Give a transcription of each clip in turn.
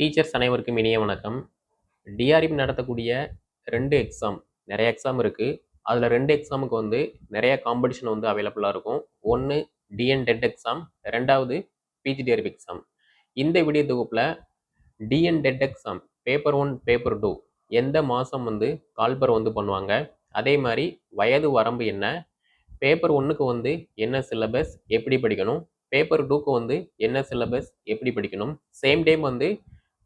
Teachers அனைவருக்கும் இனிய வணக்கம். டிஆர்பி நடத்தக்கூடிய ரெண்டு எக்ஸாம் நிறைய எக்ஸாம் இருக்குது அதில் ரெண்டு எக்ஸாமுக்கு வந்து நிறைய காம்படிஷன் வந்து அவைலபிளாக இருக்கும். ஒன்று டிஎன் டெட் எக்ஸாம் ரெண்டாவது பிஜிடிஆர்பி எக்ஸாம் இந்த வீடியோ தொகுப்பில் TN TET exam paper one paper two எந்த மாதம் வந்து கால்பர் வந்து பண்ணுவாங்க? அதே மாதிரி வயது வரம்பு என்ன? பேப்பர் ஒன்றுக்கு வந்து என்ன சிலபஸ் எப்படி படிக்கணும்? பேப்பர் டூக்கு வந்து என்ன சிலபஸ் எப்படி படிக்கணும்? சேம் டைம் வந்து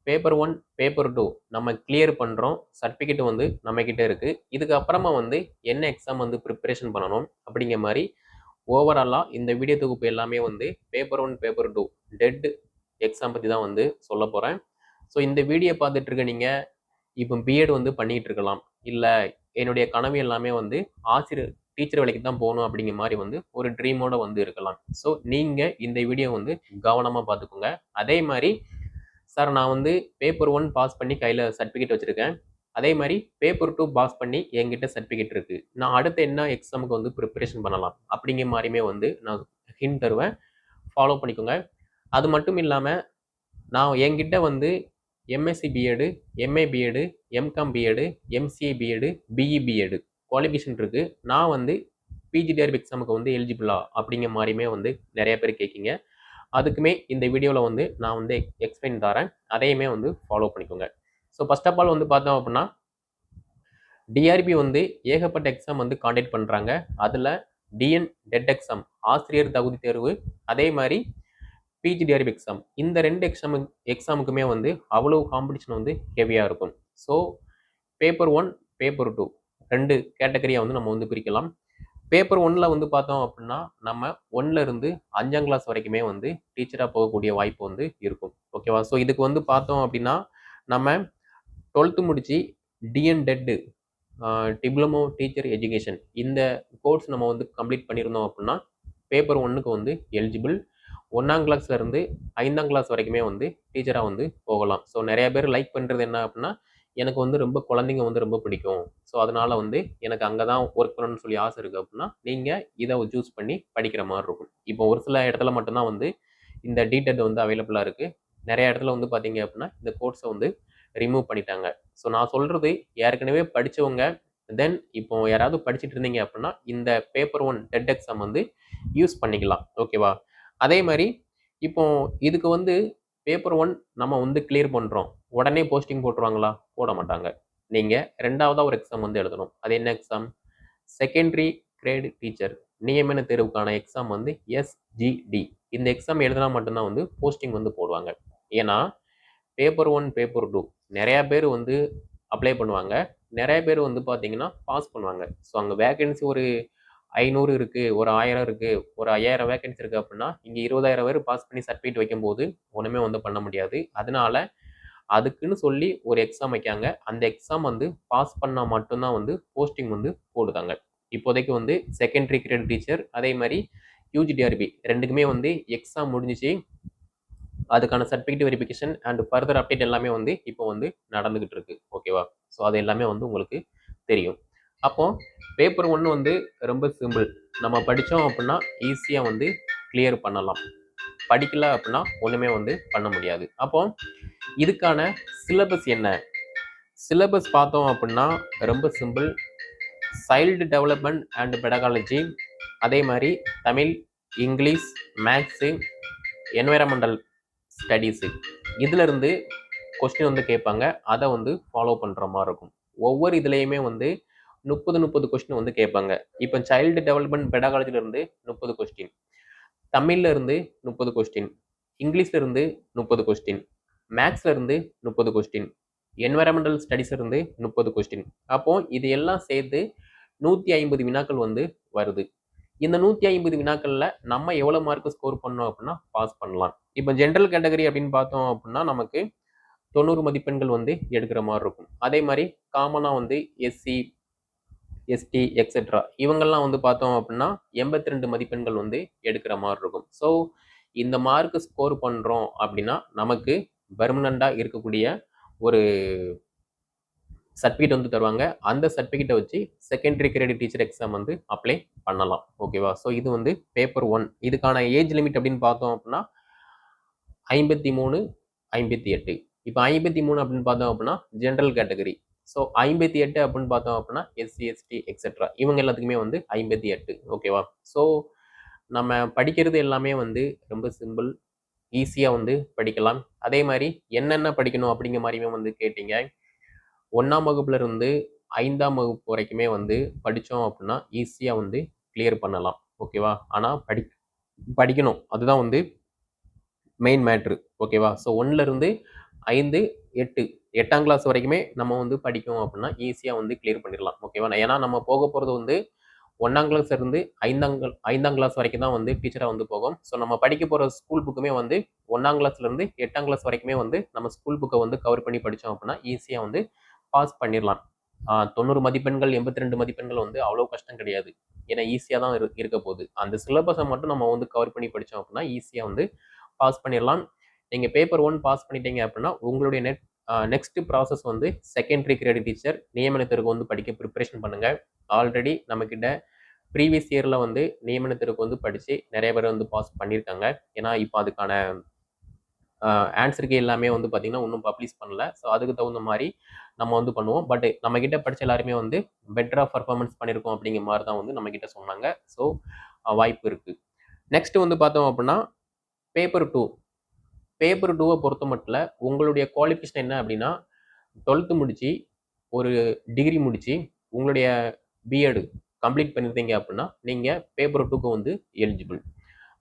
பேப்பர் ஒன் பேப்பர் டூ நம்ம கிளியர் பண்ணுறோம் சர்டிஃபிகேட் வந்து நம்மக்கிட்ட இருக்குது இதுக்கப்புறமா வந்து என்ன எக்ஸாம் வந்து ப்ரிப்பரேஷன் பண்ணணும் அப்படிங்கிற மாதிரி ஓவராலாக இந்த வீடியோ தொகுப்பு எல்லாமே வந்து paper one paper two TET exam பற்றி தான் வந்து சொல்ல போகிறேன் ஸோ இந்த வீடியோ பார்த்துட்ருக்க நீங்கள் இப்போ பிஎட் வந்து பண்ணிகிட்டு இருக்கலாம். இல்லை என்னுடைய கனவு எல்லாமே வந்து ஆசிரியர் டீச்சர் வேலைக்கு தான் போகணும் அப்படிங்கிற மாதிரி வந்து ஒரு ட்ரீமோட வந்து இருக்கலாம். ஸோ நீங்கள் இந்த வீடியோ வந்து கவனமாக பார்த்துக்கோங்க. அதே மாதிரி சார் நான் வந்து பேப்பர் ஒன் பாஸ் பண்ணி கையில் சர்டிஃபிகேட் வச்சுருக்கேன். அதே மாதிரி பேப்பர் டூ பாஸ் பண்ணி என்கிட்ட சர்டிஃபிகேட் இருக்குது நான் அடுத்து என்ன எக்ஸாமுக்கு வந்து ப்ரிப்பரேஷன் பண்ணலாம்? அப்படிங்கிற மாதிரியுமே வந்து நான் ஹிண்ட் தருவேன். ஃபாலோ பண்ணிக்கோங்க. அது மட்டும் இல்லாமல் நான் என்கிட்ட வந்து MSc BEd MA BEd MCom BEd MCA BEd BE BEd qualification இருக்குது நான் வந்து பிஜிடிஆர்பி எக்ஸாமுக்கு வந்து எலிஜிபிளா அப்படிங்கிற மாதிரியுமே வந்து நிறைய பேர் கேட்கிங்க அதுக்குமே இந்த வீடியோவில் வந்து நான் வந்து எக்ஸ்பிளைன் தரேன். அதையுமே வந்து ஃபாலோ பண்ணிக்கோங்க. ஸோ ஃபஸ்ட் ஆஃப் ஆல் வந்து பார்த்தோம் அப்படின்னா டிஆர்பி வந்து ஏகப்பட்ட எக்ஸாம் வந்து காண்டக்ட் பண்ணுறாங்க அதில் டிஎன் டெட் எக்ஸாம் ஆசிரியர் தகுதி தேர்வு அதே மாதிரி பிஜிடிஆர்பி எக்ஸாம் இந்த ரெண்டு எக்ஸாமு எக்ஸாமுக்குமே வந்து அவ்வளோ காம்படிஷன் வந்து ஹெவியாக இருக்கும். So paper one paper two ரெண்டு கேட்டகரியாக வந்து நம்ம வந்து பிரிக்கலாம். பேப்பர் ஒன்னில் வந்து பார்த்தோம் அப்படின்னா நம்ம ஒன்ல இருந்து அஞ்சாம் கிளாஸ் வரைக்குமே வந்து டீச்சராக போகக்கூடிய வாய்ப்பு வந்து இருக்கும். ஓகேவா ஸோ இதுக்கு வந்து பார்த்தோம் அப்படின்னா நம்ம டுவெல்த்து முடித்து TN TET diploma teacher education இந்த கோர்ஸ் நம்ம வந்து கம்ப்ளீட் பண்ணியிருந்தோம் அப்படின்னா பேப்பர் ஒன்றுக்கு வந்து எலிஜிபிள் ஒன்றாம் கிளாஸ்லேருந்து ஐந்தாம் கிளாஸ் வரைக்குமே வந்து டீச்சராக வந்து போகலாம். ஸோ நிறைய பேர் லைக் பண்ணுறது என்ன அப்படின்னா எனக்கு வந்து ரொம்ப குழந்தைங்க வந்து ரொம்ப பிடிக்கும். ஸோ அதனால் வந்து எனக்கு அங்கே தான் ஒர்க் பண்ணணும்னு சொல்லி ஆசை இருக்குது அப்படின்னா நீங்கள் இதை சூஸ் பண்ணி படிக்கிற மாதிரி இருக்கும். இப்போ ஒரு சில இடத்துல மட்டும்தான் வந்து இந்த டிடெட் வந்து அவைலபிளாக இருக்குது நிறைய இடத்துல வந்து பார்த்தீங்க அப்படின்னா இந்த கோர்ஸை வந்து ரிமூவ் பண்ணிட்டாங்க. ஸோ நான் சொல்கிறது ஏற்கனவே படித்தவங்க தென் இப்போ யாராவது படிச்சுட்டு இருந்தீங்க அப்படின்னா இந்த பேப்பர் ஒன் டெட் எக்ஸாம் வந்து யூஸ் பண்ணிக்கலாம். ஓகேவா அதே மாதிரி இப்போ இதுக்கு வந்து பேப்பர் ஒன் நம்ம வந்து கிளியர் பண்ணுறோம் உடனே போஸ்டிங் போட்டுருவாங்களா? போட மாட்டாங்க. நீங்கள் ரெண்டாவதாக ஒரு எக்ஸாம் வந்து எழுதணும். அது என்ன எக்ஸாம் செகண்டரி கிரேடு டீச்சர் நியமன தேர்வுக்கான எக்ஸாம் வந்து எஸ்ஜிடி இந்த எக்ஸாம் எழுதினா மட்டும்தான் வந்து போஸ்டிங் வந்து போடுவாங்க. ஏன்னா பேப்பர் ஒன் பேப்பர் டூ நிறையா பேர் வந்து அப்ளை பண்ணுவாங்க. நிறைய பேர் வந்து பார்த்தீங்கன்னா பாஸ் பண்ணுவாங்க. ஸோ அங்கே வேகன்சி ஒரு ஐநூறு இருக்குது ஒரு ஆயிரம் இருக்குது ஒரு ஐயாயிரம் வேகன்சி இருக்குது அப்படின்னா இங்கே இருபதாயிரம் பேர் பாஸ் பண்ணி சர்டிஃபிகேட் வைக்கும்போது ஒன்றுமே வந்து பண்ண முடியாது. அதனால அதுக்குன்னு சொல்லி ஒரு எக்ஸாம் வைக்காங்க அந்த எக்ஸாம் வந்து பாஸ் பண்ணால் மட்டும்தான் வந்து போஸ்டிங் வந்து போடுதாங்க இப்போதைக்கு வந்து செகண்டரி கிரேட் டீச்சர் அதே மாதிரி யூஜிடிஆர்பி ரெண்டுக்குமே வந்து எக்ஸாம் முடிஞ்சிச்சு. அதுக்கான certificate verification and further update எல்லாமே வந்து இப்போ வந்து நடந்துகிட்டு இருக்கு. ஓகேவா ஸோ அது எல்லாமே வந்து உங்களுக்கு தெரியும். அப்போது பேப்பர் ஒன்று வந்து ரொம்ப சிம்பிள் நம்ம படித்தோம் அப்படின்னா ஈஸியாக வந்து கிளியர் பண்ணலாம். படிக்கல அப்படின்னா ஒன்றுமே வந்து பண்ண முடியாது. அப்போ இதுக்கான சிலபஸ் என்ன? சிலபஸ் பார்த்தோம் அப்படின்னா ரொம்ப simple child development and pedagogy அதே மாதிரி Tamil English maths environmental studies இதிலிருந்து கொஸ்டின் வந்து கேட்பாங்க. அதை வந்து ஃபாலோ பண்ணுற மாதிரி இருக்கும். ஒவ்வொரு இதுலேயுமே வந்து முப்பது முப்பது கொஸ்டின் வந்து கேட்பாங்க. இப்போ சைல்டு டெவலப்மெண்ட் பெடாகாலஜில இருந்து முப்பது கொஸ்டின் தமிழ்ல இருந்து முப்பது கொஸ்டின் இங்கிலீஷ்ல இருந்து முப்பது கொஸ்டின் மேக்ஸ்ல இருந்து முப்பது கொஸ்டின் என்வரன்மெண்டல் ஸ்டடிஸ் இருந்து முப்பது கொஸ்டின் அப்போ இது எல்லாம் சேர்த்து நூற்றி ஐம்பது வினாக்கள் வந்து வருது. இந்த நூற்றி ஐம்பது வினாக்களில் நம்ம எவ்வளோ மார்க் ஸ்கோர் பண்ணோம் அப்படின்னா பாஸ் பண்ணலாம். இப்போ ஜென்ரல் கேட்டகரி அப்படின்னு பார்த்தோம் அப்படின்னா நமக்கு தொண்ணூறு மதிப்பெண்கள் வந்து எடுக்கிற மாதிரி இருக்கும். அதே மாதிரி காமனாக வந்து எஸ்சி எஸ்டி எக்ஸெட்ரா இவங்கெல்லாம் வந்து பார்த்தோம் அப்படின்னா எண்பத்தி ரெண்டு மதிப்பெண்கள் வந்து எடுக்கிற மாதிரி இருக்கும். ஸோ இந்த மார்க் ஸ்கோர் பண்ணுறோம் அப்படின்னா நமக்கு பெர்மனண்டாக இருக்கக்கூடிய ஒரு சர்டிஃபிகேட் வந்து தருவாங்க. அந்த சர்டிஃபிகேட்டை வச்சு செகண்டரி கிரெடிட் டீச்சர் எக்ஸாம் வந்து அப்ளை பண்ணலாம். ஓகேவா ஸோ இது வந்து பேப்பர் ஒன் இதுக்கான ஏஜ் லிமிட் அப்படின்னு பார்த்தோம் அப்படின்னா ஐம்பத்தி மூணு ஐம்பத்தி எட்டு. இப்போ ஐம்பத்தி மூணு அப்படின்னு பார்த்தோம் அப்படின்னா ஜென்ரல் கேட்டகரி ஸோ ஐம்பத்தி எட்டு அப்படின்னு பார்த்தோம் அப்படின்னா எஸ்சி எஸ்டி எக்ஸெட்ரா இவங்க எல்லாத்துக்குமே வந்து ஐம்பத்தி எட்டு ஓகேவா ஸோ நம்ம படிக்கிறது எல்லாமே வந்து ரொம்ப சிம்பிள் ஈஸியாக வந்து படிக்கலாம். அதே மாதிரி என்னென்ன படிக்கணும் அப்படிங்கிற மாதிரியுமே வந்து கேட்டீங்க. ஒன்றாம் வகுப்புல இருந்து ஐந்தாம் வகுப்பு வரைக்குமே வந்து படித்தோம் அப்படின்னா ஈஸியாக வந்து கிளியர் பண்ணலாம் ஓகேவா ஆனால் படி படிக்கணும். அதுதான் வந்து மெயின் மேட்ரு ஓகேவா ஸோ ஒன்றுலேருந்து ஐந்து எட்டு எட்டாம் கிளாஸ் வரைக்குமே நம்ம வந்து படிக்கணும் அப்படின்னா ஈஸியாக வந்து கிளியர் பண்ணிடலாம். ஓகேவா ஏன்னா நம்ம போக போகிறது வந்து ஒன்றாம் கிளாஸ் இருந்து ஐந்தாம் ஐந்தாம் கிளாஸ் வரைக்கும் தான் வந்து டீச்சராக வந்து போகும். ஸோ நம்ம படிக்க போகிற ஸ்கூல் புக்குமே வந்து ஒன்றாம் கிளாஸ்லேருந்து எட்டாம் கிளாஸ் வரைக்குமே வந்து நம்ம ஸ்கூல் புக்கை வந்து கவர் பண்ணி படித்தோம் அப்படின்னா ஈஸியாக வந்து பாஸ் பண்ணிடலாம். தொண்ணூறு மதிப்பெண்கள் எண்பத்தி ரெண்டு மதிப்பெண்கள் வந்து அவ்வளோ கஷ்டம் கிடையாது. ஏன்னா ஈஸியாக தான் இரு- இருக்க போகுது. அந்த சிலபஸை மட்டும் நம்ம வந்து கவர் பண்ணி படித்தோம் அப்படின்னா ஈஸியாக வந்து பாஸ் பண்ணிடலாம். நீங்கள் பேப்பர் ஒன் பாஸ் பண்ணிட்டீங்க அப்படின்னா உங்களுடைய நெட் நெக்ஸ்ட் ப்ராசஸ் வந்து செகண்டரி கிரேட் டீச்சர் நியமன தேர்வுக்கு வந்து படிக்க ப்ரிப்பரேஷன் பண்ணுங்கள் ஆல்ரெடி நம்மக்கிட்ட ப்ரீவியஸ் இயரில் வந்து நியமன தேர்வுக்கு வந்து படித்து நிறைய பேர் வந்து பாஸ் பண்ணியிருக்காங்க ஏன்னா இப்போ அதுக்கான ஆன்சருக்கு எல்லாமே வந்து பார்த்திங்கன்னா இன்னும் பப்ளிஷ் பண்ணல. ஸோ அதுக்கு தகுந்த மாதிரி நம்ம வந்து பண்ணுவோம். பட் நம்மக்கிட்ட படித்த எல்லாருமே வந்து பெட்டராக பர்ஃபார்மன்ஸ் பண்ணியிருக்கோம் அப்படிங்கிற மாதிரி தான் வந்து நம்மக்கிட்ட சொன்னாங்க. ஸோ வாய்ப்பு இருக்குது நெக்ஸ்ட் வந்து பார்த்தோம் அப்படின்னா பேப்பர் டூ பேப்பர் டூவை பொறுத்த மட்டும் உங்களுடைய குவாலிஃபிகேஷன் என்ன அப்படின்னா டுவெல்த்து முடித்து ஒரு டிகிரி முடித்து உங்களுடைய பிஎட் கம்ப்ளீட் பண்ணியிருந்தீங்க அப்படின்னா நீங்கள் பேப்பர் டூக்கு வந்து எலிஜிபிள்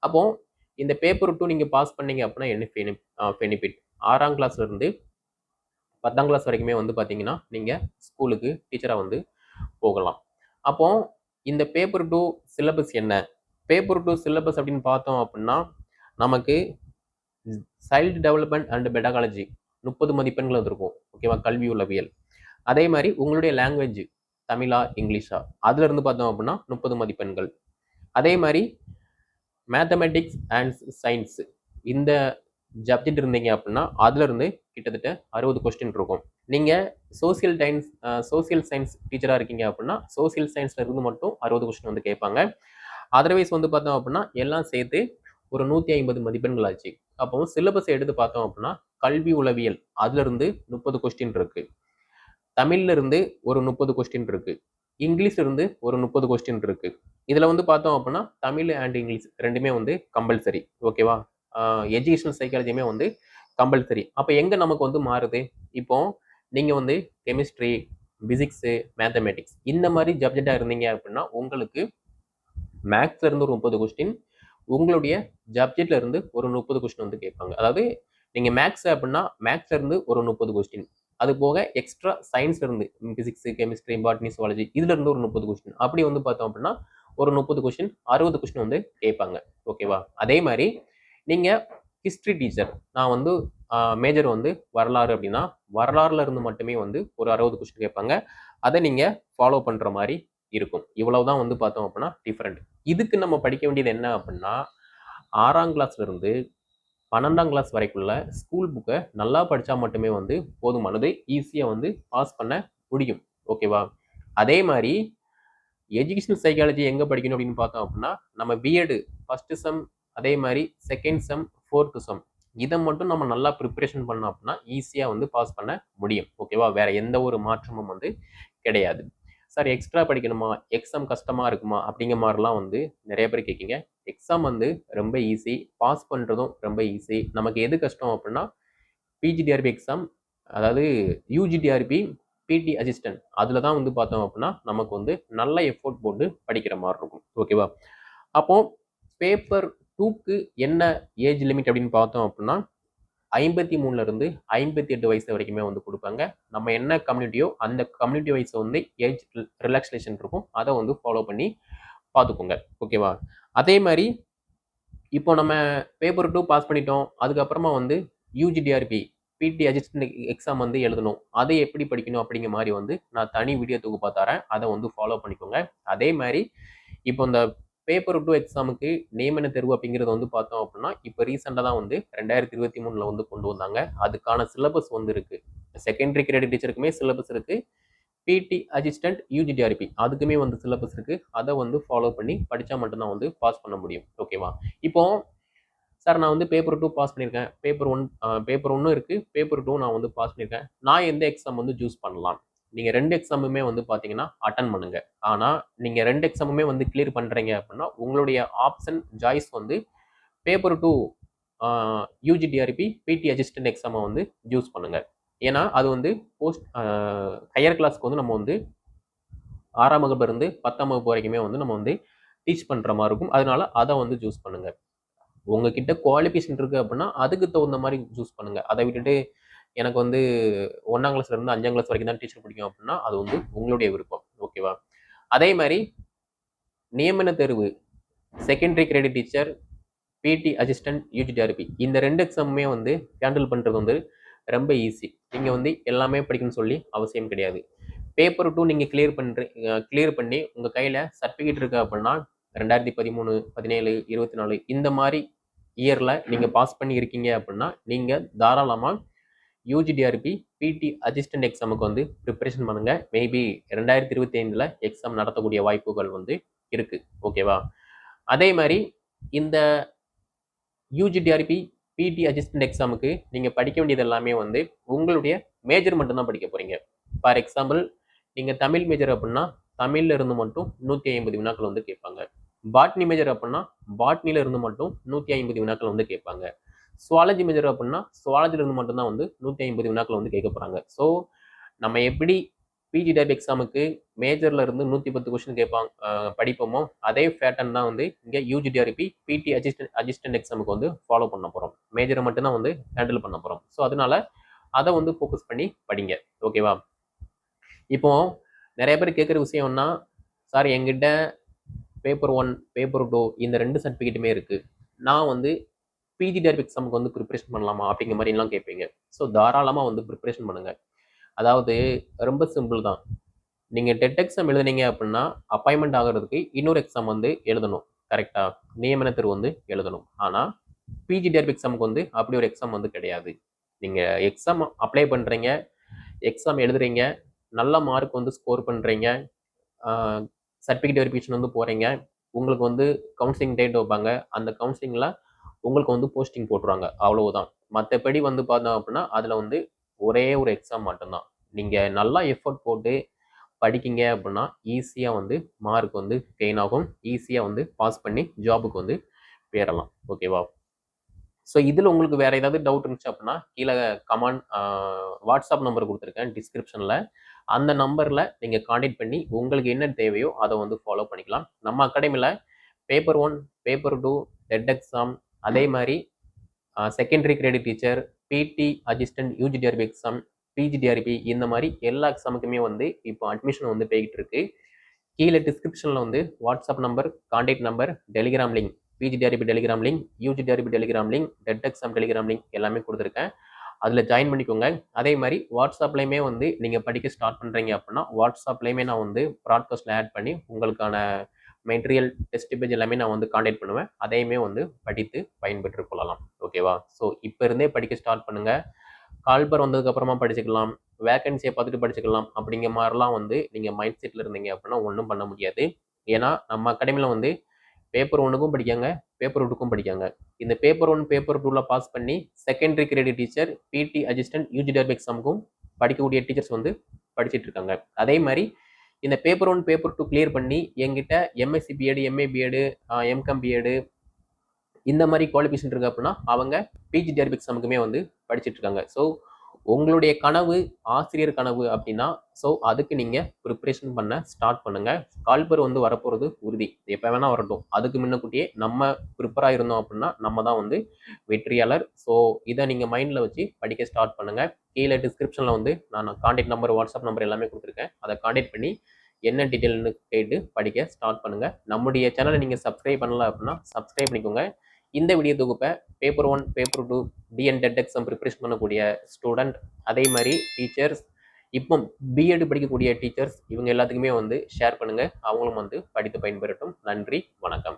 அப்போது இந்த பேப்பர் டூ நீங்கள் பாஸ் பண்ணீங்க அப்படின்னா என்ன பெனிஃபிட் ஆறாம் கிளாஸ்லேருந்து பத்தாம் கிளாஸ் வரைக்குமே வந்து பார்த்தீங்கன்னா நீங்கள் ஸ்கூலுக்கு டீச்சராக வந்து போகலாம். அப்போது இந்த பேப்பர் டூ சிலபஸ் என்ன? பேப்பர் டூ சிலபஸ் அப்படின்னு பார்த்தோம் அப்படின்னா நமக்கு சைல்டு டெவலப்மெண்ட் அண்ட் பெடகாலஜி முப்பது மதிப்பெண்கள் வந்திருக்கும். ஓகேவா கல்வி உளவியல். அதே மாதிரி உங்களுடைய லாங்குவேஜ் தமிழா இங்கிலீஷா? அதுல இருந்து பார்த்தோம் அப்படின்னா முப்பது மதிப்பெண்கள். அதே மாதிரி மேத்தமெட்டிக்ஸ் அண்ட் சயின்ஸ் இந்த சப்ஜெக்ட் இருந்தீங்க அப்படின்னா அதுல இருந்து கிட்டத்தட்ட அறுபது கொஸ்டின் இருக்கும். நீங்க சோசியல் டைன்ஸ் சோசியல் சயின்ஸ் டீச்சரா இருக்கீங்க அப்படின்னா சோசியல் சயின்ஸ்ல இருந்து மட்டும் அறுபது கொஸ்டின் வந்து கேட்பாங்க. அதர்வைஸ் வந்து பார்த்தோம் அப்படின்னா எல்லாம் சேர்த்து ஒரு நூற்றி ஐம்பது மதிப்பெண்கள் ஆச்சு. அப்போ சிலபஸ் எடுத்து பார்த்தோம் அப்படின்னா கல்வி உளவியல். அதுலேருந்து முப்பது கொஸ்டின் இருக்குது தமிழ்ல இருந்து ஒரு முப்பது கொஸ்டின் இருக்குது இங்கிலீஷ்லேருந்து ஒரு முப்பது கொஸ்டின் இருக்குது இதில் வந்து பார்த்தோம் அப்படின்னா தமிழ் அண்ட் இங்கிலீஷ் ரெண்டுமே வந்து கம்பல்சரி ஓகேவா எஜுகேஷனல் சைக்காலஜியுமே வந்து கம்பல்சரி அப்போ எங்கே நமக்கு வந்து மாறுது? இப்போ நீங்கள் வந்து கெமிஸ்ட்ரி ஃபிசிக்ஸு மேத்தமெட்டிக்ஸ் இந்த மாதிரி சப்ஜெக்டாக இருந்தீங்க அப்படின்னா உங்களுக்கு மேக்ஸ்லேருந்து ஒரு முப்பது கொஸ்டின் உங்களுடைய சப்ஜெக்ட்ல இருந்து ஒரு முப்பது கொஸ்டின் வந்து கேட்பாங்க. அதாவது நீங்க மேக்ஸ் அப்படின்னா மேக்ஸ்ல இருந்து ஒரு முப்பது கொஸ்டின் அது போக எக்ஸ்ட்ரா சயின்ஸ்ல இருந்து பிசிக்ஸ் கெமிஸ்ட்ரி பாட்னி சுவாலஜி இதுல இருந்து ஒரு முப்பது கொஸ்டின் அப்படி வந்து பார்த்தோம் அப்படின்னா ஒரு முப்பது கொஸ்டின் அறுபது கொஸ்டின் வந்து கேட்பாங்க. ஓகேவா அதே மாதிரி நீங்க ஹிஸ்ட்ரி டீச்சர் நான் வந்து மேஜர் வந்து வரலாறு அப்படின்னா வரலாறுல இருந்து மட்டுமே வந்து ஒரு அறுபது கொஸ்டின் கேட்பாங்க. அதை நீங்க ஃபாலோ பண்ற மாதிரி இருக்கும். இவ்வளவுதான் வந்து பார்த்தோம் அப்படின்னா டிஃப்ரெண்ட் இதுக்கு நம்ம படிக்க வேண்டியது என்ன அப்படின்னா ஆறாம் கிளாஸ்ல இருந்து பன்னெண்டாம் கிளாஸ் வரைக்குள்ள ஸ்கூல் புக்கை நல்லா படித்தா மட்டுமே வந்து போதுமானது ஈஸியாக வந்து பாஸ் பண்ண முடியும். ஓகேவா அதே மாதிரி எஜுகேஷனல் சைக்காலஜி எங்கே படிக்கணும் அப்படின்னு பார்த்தோம் அப்படின்னா நம்ம பிஎட் ஃபஸ்ட்டு செம் அதே மாதிரி செகண்ட் செம் ஃபோர்த்து செம் இதை மட்டும் நம்ம நல்லா ப்ரிப்பரேஷன் பண்ணோம் அப்படின்னா ஈஸியாக வந்து பாஸ் பண்ண முடியும். ஓகேவா வேறு எந்த ஒரு மாற்றமும் வந்து கிடையாது. சார் எக்ஸ்ட்ரா படிக்கணுமா? எக்ஸாம் கஷ்டமாக இருக்குமா? அப்படிங்கிற மாதிரிலாம் வந்து நிறைய பேர் கேட்கிங்க. எக்ஸாம் வந்து ரொம்ப ஈஸி பாஸ் பண்ணுறதும் ரொம்ப ஈஸி நமக்கு எது கஷ்டம் அப்படின்னா பிஜிடிஆர்பி எக்ஸாம் அதாவது யூஜிடிஆர்பி பிடி அசிஸ்டன்ட் அதில் தான் வந்து பார்த்தோம் அப்படின்னா நமக்கு வந்து நல்ல எஃபோர்ட் போட்டு படிக்கிற மாதிரி இருக்கும். ஓகேவா அப்போது பேப்பர் டூக்கு என்ன ஏஜ் லிமிட் அப்படின்னு பார்த்தோம் அப்படின்னா ஐம்பத்தி மூணுலேருந்து ஐம்பத்தி எட்டு வயசு வரைக்குமே வந்து கொடுப்பாங்க. நம்ம என்ன கம்யூனிட்டியோ அந்த கம்யூனிட்டி வைஸ் வந்து ஏஜ் ரிலாக்ஸேஷன் இருக்கும். அதை வந்து ஃபாலோ பண்ணி பார்த்துக்கோங்க. ஓகேவா அதே மாதிரி இப்போ நம்ம பேப்பர் டூ பாஸ் பண்ணிட்டோம். அதுக்கப்புறமா வந்து யூஜிடிஆர்பி பிடி அசிஸ்டன்ட் எக்ஸாம் வந்து எழுதணும். அதை எப்படி படிக்கணும் அப்படிங்கிற மாதிரி வந்து நான் தனி வீடியோ தொகுப்பாக தரேன். அதை வந்து ஃபாலோ பண்ணிக்கோங்க. அதே மாதிரி இப்போ இந்த பேப்பர் டூ எக்ஸாமுக்கு நியமன தேர்வு அப்படிங்கிறத வந்து பார்த்தோம் அப்படின்னா இப்போ ரீசெண்டாக தான் வந்து ரெண்டாயிரத்தி இருபத்தி மூணில் வந்து கொண்டு வந்தாங்க. அதுக்கான சிலபஸ் வந்து இருக்குது செகண்டரி கிரேட் டீச்சருக்குமே சிலபஸ் இருக்குது பிடி அசிஸ்டன்ட் யூஜிடிஆர்பி அதுக்குமே வந்து சிலபஸ் இருக்குது அதை வந்து ஃபாலோ பண்ணி படித்தா மட்டும்தான் வந்து பாஸ் பண்ண முடியும். ஓகேவா இப்போ சார் நான் வந்து பேப்பர் டூ பாஸ் பண்ணியிருக்கேன். பேப்பர் ஒன் பேப்பர் ஒன்றும் இருக்குது பேப்பர் டூ நான் வந்து பாஸ் பண்ணியிருக்கேன். நான் எந்த எக்ஸாம் வந்து சூஸ் பண்ணலாம்? நீங்கள் ரெண்டு எக்ஸாமுமே வந்து பார்த்தீங்கன்னா அட்டன் பண்ணுங்க. ஆனால் நீங்கள் ரெண்டு எக்ஸாமுமே வந்து கிளியர் பண்ணுறீங்க அப்படின்னா உங்களுடைய ஆப்ஷன் சாய்ஸ் வந்து paper two UGTRB BT assistant எக்ஸாமை வந்து யூஸ் பண்ணுங்கள் ஏன்னா அது வந்து போஸ்ட் ஹையர் கிளாஸ்க்கு வந்து நம்ம வந்து ஆறாம் வகுப்பு இருந்து பத்தாம் வகுப்பு வரைக்குமே வந்து நம்ம வந்து டீச் பண்ணுற மாதிரி இருக்கும். அதனால அதை வந்து சூஸ் பண்ணுங்கள் உங்ககிட்ட குவாலிஃபிகேஷன் இருக்குது அப்படின்னா அதுக்கு தகுந்த மாதிரி சூஸ் பண்ணுங்கள் அதை விட்டுட்டு எனக்கு வந்து ஒன்றாம் கிளாஸ்ல இருந்து அஞ்சாம் கிளாஸ் வரைக்கும் தான் டீச்சர் பிடிக்கும் அப்படின்னா அது வந்து உங்களுடைய விருப்பம். ஓகேவா அதே மாதிரி நியமன தேர்வு secondary credit teacher BT assistant UGTRB இந்த ரெண்டு எக்ஸாமுமே வந்து ஹேண்டில் பண்ணுறது வந்து ரொம்ப ஈஸி நீங்கள் வந்து எல்லாமே படிக்கணும்னு சொல்லி அவசியம் கிடையாது. பேப்பர் டூ நீங்கள் கிளியர் பண்ணுற கிளியர் பண்ணி உங்கள் கையில் சர்டிஃபிகேட் இருக்கு அப்படின்னா ரெண்டாயிரத்தி பதிமூணு பதினேழு இருபத்தி நாலு இந்த மாதிரி இயரில் நீங்கள் பாஸ் பண்ணி இருக்கீங்க அப்படின்னா நீங்கள் தாராளமாக யூஜிடிஆர்பி பிடி அசிஸ்டன்ட் எக்ஸாமுக்கு வந்து ப்ரிப்பரேஷன் பண்ணுங்கள் மேபி ரெண்டாயிரத்தி இருபத்தி ஐந்தில் எக்ஸாம் நடத்தக்கூடிய வாய்ப்புகள் வந்து இருக்குது ஓகேவா அதே மாதிரி இந்த யூஜிடிஆர்பி பிடி அசிஸ்டன்ட் எக்ஸாமுக்கு நீங்கள் படிக்க வேண்டியது எல்லாமே வந்து உங்களுடைய மேஜர் மட்டும்தான் படிக்க போகிறீங்க ஃபார் எக்ஸாம்பிள் நீங்கள் தமிழ் மேஜர் அப்படின்னா தமிழில் இருந்து மட்டும் நூற்றி ஐம்பது வினாக்கள் வந்து கேட்பாங்க. பாட்னி மேஜர் அப்படின்னா பாட்னியில் இருந்து மட்டும் நூற்றி ஐம்பது வினாக்கள் வந்து கேட்பாங்க. சுவாலஜி மேஜர் அப்படின்னா சுவாலஜிலிருந்து மட்டும்தான் வந்து நூற்றி ஐம்பது வினாக்கள் வந்து கேட்க போகிறாங்க ஸோ நம்ம எப்படி பிஜி டைப் எக்ஸாமுக்கு மேஜரில் இருந்து நூற்றி பத்து கொஸ்டின் கேட்பாங்க படிப்போமோ அதே பேட்டர்ன் தான் வந்து இங்கே யூஜிடிஆர்பி பிடி அசிஸ்டன்ட் அசிஸ்டன்ட் எக்ஸாமுக்கு வந்து ஃபாலோ பண்ண போகிறோம் மேஜரை மட்டும்தான் வந்து ஹேண்டில் பண்ண போகிறோம் ஸோ அதனால அதை வந்து ஃபோக்கஸ் பண்ணி படிங்க. ஓகேவா இப்போ நிறைய பேர் கேட்குற விஷயம்னா சார் எங்கிட்ட பேப்பர் ஒன் பேப்பர் டூ இந்த ரெண்டு சர்டிஃபிகேட்டுமே இருக்குது நான் வந்து பிஜி டேர்ப் எக்ஸாமுக்கு வந்து ப்ரிப்பரேஷன் பண்ணலாமா அப்படிங்கிற மாதிரிலாம் கேட்பீங்க. ஸோ தாராளமாக வந்து ப்ரிப்பரேஷன் பண்ணுங்கள் அதாவது ரொம்ப சிம்பிள் தான். நீங்கள் டெட் எக்ஸாம் எழுதுனீங்க அப்படின்னா அப்பாயின்மெண்ட் ஆகிறதுக்கு இன்னொரு எக்ஸாம் வந்து எழுதணும். கரெக்டாக நியமன தேர்வு வந்து எழுதணும். ஆனால் பிஜி டேர்ப் எக்ஸாமுக்கு வந்து அப்படி ஒரு எக்ஸாம் வந்து கிடையாது. நீங்கள் எக்ஸாம் அப்ளை பண்ணுறீங்க எக்ஸாம் எழுதுறீங்க நல்ல மார்க் வந்து ஸ்கோர் பண்ணுறீங்க சர்டிஃபிகேட் வெரிஃபிகேஷன் வந்து போகிறீங்க உங்களுக்கு வந்து கவுன்சிலிங் டேட் வைப்பாங்க. அந்த கவுன்சிலிங்கில் உங்களுக்கு வந்து போஸ்டிங் போட்டுருவாங்க. அவ்வளவுதான். மற்றபடி வந்து பார்த்தோம் அப்படின்னா அதில் வந்து ஒரே ஒரு எக்ஸாம் மட்டும்தான். நீங்கள் நல்லா எஃபர்ட் போட்டு படிக்கிங்க அப்படின்னா ஈஸியாக வந்து மார்க் வந்து கெயின் ஆகும். ஈஸியாக வந்து பாஸ் பண்ணி ஜாபுக்கு வந்து பேரலாம் ஓகேவா ஸோ இதில் உங்களுக்கு வேறு ஏதாவது டவுட் இருந்துச்சு அப்படின்னா கீழே கமாண்ட் வாட்ஸ்அப் நம்பர் கொடுத்துருக்கேன் டிஸ்கிரிப்ஷனில் அந்த நம்பரில் நீங்கள் காண்டாக்ட் பண்ணி உங்களுக்கு என்ன தேவையோ அதை வந்து ஃபாலோ பண்ணிக்கலாம். நம்ம அகாடமியில் paper one paper two TET exam அதே மாதிரி secondary credit teacher BT assistant UGTRB exam PGTRB இந்த மாதிரி எல்லா எக்ஸாமுக்குமே வந்து இப்போ அட்மிஷன் வந்து போய்கிட்டு இருக்கு கீழே டிஸ்கிரிப்ஷனில் வந்து WhatsApp number contact number Telegram link PGTRB Telegram link UGTRB Telegram link TET exam Telegram link எல்லாமே கொடுத்துருக்கேன். அதில் ஜாயின் பண்ணிக்கோங்க. அதே மாதிரி வாட்ஸ்அப்லேயுமே வந்து நீங்கள் படிக்க ஸ்டார்ட் பண்ணுறீங்க அப்படின்னா வாட்ஸ்அப்லேயுமே நான் வந்து ப்ராட்காஸ்ட்டில் ஆட் பண்ணி உங்களுக்கான மெட்டீரியல் டெஸ்ட் பேஜ் எல்லாமே நான் வந்து காண்டாக்ட் பண்ணுவேன். அதையுமே வந்து படித்து பயன்பெற்று கொள்ளலாம். ஓகேவா ஸோ இப்போ இருந்தே படிக்க ஸ்டார்ட் பண்ணுங்கள் கால்பர் வந்ததுக்கப்புறமா படிச்சுக்கலாம். வேகன்சியை பார்த்துட்டு படிச்சுக்கலாம். அப்படிங்கிற மாதிரிலாம் வந்து நீங்கள் மைண்ட் செட்டில் இருந்தீங்க அப்படின்னா ஒன்றும் பண்ண முடியாது. ஏன்னா நம்ம அகாடமியில் வந்து பேப்பர் ஒன்றுக்கும் படிக்காங்க பேப்பர் டூக்கும் படிக்காங்க. இந்த பேப்பர் ஒன் பேப்பர் டூவில் பாஸ் பண்ணி secondary credit teacher BT assistant UGTRB எக்ஸாமுக்கும் படிக்கக்கூடிய டீச்சர்ஸ் வந்து படிச்சுட்டு இருக்காங்க. அதே மாதிரி இந்த paper one paper two clear பண்ணி எங்கிட்ட MSc BEd MA BEd MCom BEd இந்த மாதிரி குவாலிஃபிகேஷன் இருக்கு அப்படின்னா அவங்க பிஜி டெர்ப் எக்ஸாமுக்குமே வந்து படிச்சுட்டு இருக்காங்க. ஸோ உங்களுடைய கனவு ஆசிரியர் கனவு அப்படின்னா ஸோ அதுக்கு நீங்கள் ப்ரிப்ரேஷன் பண்ண ஸ்டார்ட் பண்ணுங்கள் கால்பர் வந்து வரப்போகிறது உறுதி. எப்போ வேணால் வரட்டும். அதுக்கு முன்னக்கூட்டியே நம்ம ப்ரிப்பராக இருந்தோம் அப்படின்னா நம்ம தான் வந்து வெற்றியாளர். ஸோ இதை நீங்கள் மைண்டில் வச்சு படிக்க ஸ்டார்ட் பண்ணுங்கள் கீழே டிஸ்கிரிப்ஷனில் வந்து நான் காண்டாக்ட் நம்பர் வாட்ஸ்அப் நம்பர் எல்லாமே கொடுத்துருக்கேன். அதை காண்டாக்ட் பண்ணி என்ன டீட்டெயில்னு கேட்டு படிக்க ஸ்டார்ட் பண்ணுங்கள் நம்முடைய சேனலை நீங்கள் சப்ஸ்கிரைப் பண்ணல அப்படின்னா சப்ஸ்கிரைப் பண்ணிக்கோங்க. இந்த வீடியோ தொகுப்பை paper one paper two TN TET exam preparation பண்ணக்கூடிய ஸ்டூடெண்ட் அதே மாதிரி டீச்சர்ஸ் இப்போ பிஎட் படிக்கக்கூடிய டீச்சர்ஸ் இவங்க எல்லாத்துக்குமே வந்து ஷேர் பண்ணுங்கள் அவங்களும் வந்து படித்து பயன்பெறட்டும். நன்றி வணக்கம்.